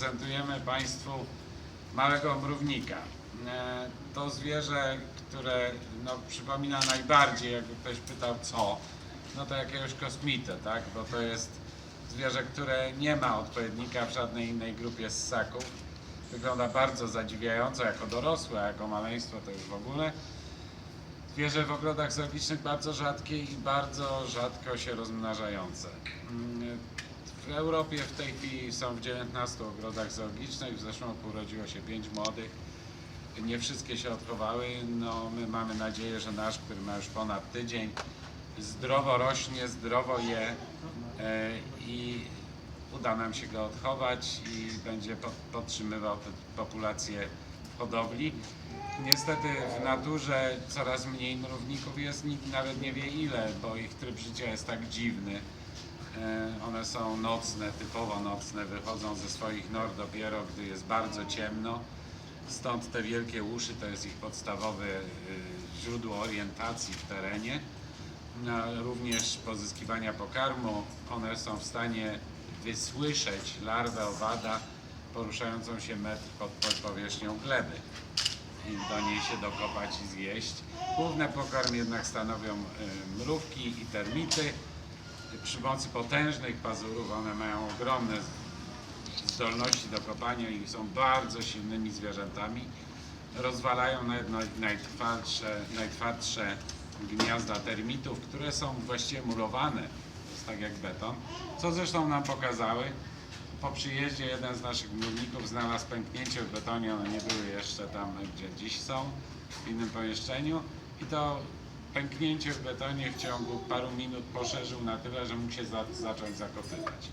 Prezentujemy Państwu małego mrównika. E, To zwierzę, które no, przypomina najbardziej, jakby ktoś pytał co, no to jakiegoś kosmitę, tak? Bo to jest zwierzę, które nie ma odpowiednika w żadnej innej grupie ssaków. Wygląda bardzo zadziwiająco jako dorosłe, a jako maleństwo to już w ogóle. Zwierzę w ogrodach zoologicznych bardzo rzadkie i bardzo rzadko się rozmnażające. W Europie w tej chwili są w 19 ogrodach zoologicznych. W zeszłym roku urodziło się 5 młodych. Nie wszystkie się odchowały. No, my mamy nadzieję, że nasz, który ma już ponad tydzień, zdrowo rośnie, zdrowo je e, i uda nam się go odchować i będzie pod- podtrzymywał tę populację hodowli. Niestety w naturze coraz mniej mrówników jest, nikt nawet nie wie ile, bo ich tryb życia jest tak dziwny. E, One są nocne, typowo nocne, wychodzą ze swoich nor dopiero, gdy jest bardzo ciemno. Stąd te wielkie uszy to jest ich podstawowe y, źródło orientacji w terenie. No, Również pozyskiwania pokarmu. One są w stanie wysłyszeć larwę owada poruszającą się metr pod pod powierzchnią gleby i do niej się dokopać i zjeść. Główny pokarm jednak stanowią y, mrówki i termity. Przy mocy potężnych pazurów one mają ogromne zdolności do kopania i są bardzo silnymi zwierzętami. Rozwalają nawet naj- najtwardsze, najtwardsze gniazda termitów, które są właściwie murowane, jest tak jak beton, co zresztą nam pokazały. Po przyjeździe jeden z naszych mrówników znalazł pęknięcie w betonie, one nie były jeszcze tam, gdzie dziś są, w innym pomieszczeniu i to pęknięcie w betonie w ciągu paru minut poszerzył na tyle, że mógł się za, zacząć zakopywać.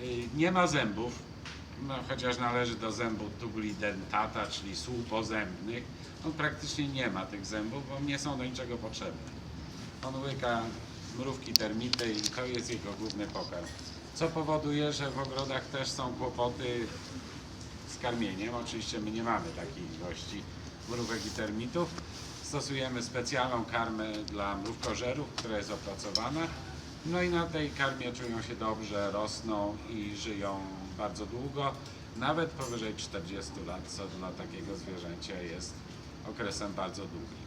Y, Nie ma zębów, no, chociaż należy do zębów tubuli dentata, czyli słupozębnych. On praktycznie nie ma tych zębów, bo nie są do niczego potrzebne. On łyka mrówki, termity i to jest jego główny pokarm. Co powoduje, że w ogrodach też są kłopoty z karmieniem. Oczywiście my nie mamy takiej ilości mrówek i termitów. Stosujemy specjalną karmę dla mrówkożerów, która jest opracowana. No i na tej karmie czują się dobrze, rosną i żyją bardzo długo, nawet powyżej 40 lat, co dla takiego zwierzęcia jest okresem bardzo długim.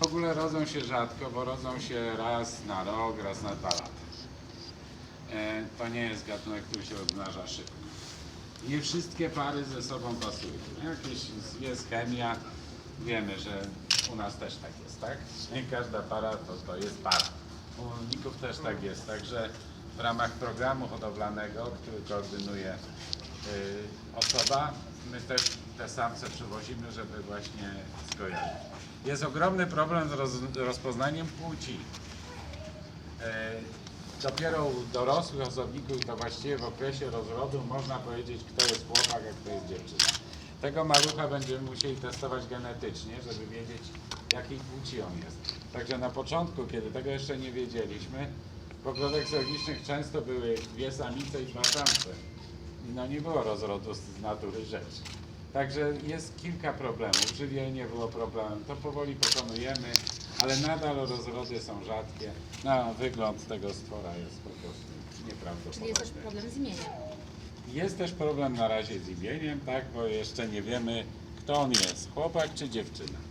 W ogóle rodzą się rzadko, bo rodzą się raz na rok, raz na dwa lata. E, To nie jest gatunek, który się rozmnaża szybko. Nie wszystkie pary ze sobą pasują. Jakieś jest chemia, wiemy, że u nas też tak jest, tak? Nie każda para to, to jest para. U rolników też tak jest, także w ramach programu hodowlanego, który koordynuje y, osoba, my też te samce przywozimy, żeby właśnie zgojać. Jest ogromny problem z roz, rozpoznaniem płci. E, Dopiero u dorosłych osobników, to właściwie w okresie rozrodu można powiedzieć, kto jest chłopak, a kto jest dziewczyna. Tego malucha będziemy musieli testować genetycznie, żeby wiedzieć, jakiej płci on jest. Także na początku, kiedy tego jeszcze nie wiedzieliśmy, w ogrodach zoologicznych często były dwie samice i dwa samce. I no nie było rozrodu z natury rzeczy. Także jest kilka problemów. Żywienie było problemem, to powoli pokonujemy, ale nadal rozrody są rzadkie. No, wygląd tego stwora jest po prostu nieprawdopodobny. Czyli jest też problem z imieniem. Jest też problem na razie z imieniem, tak, bo jeszcze nie wiemy, kto on jest, chłopak czy dziewczyna.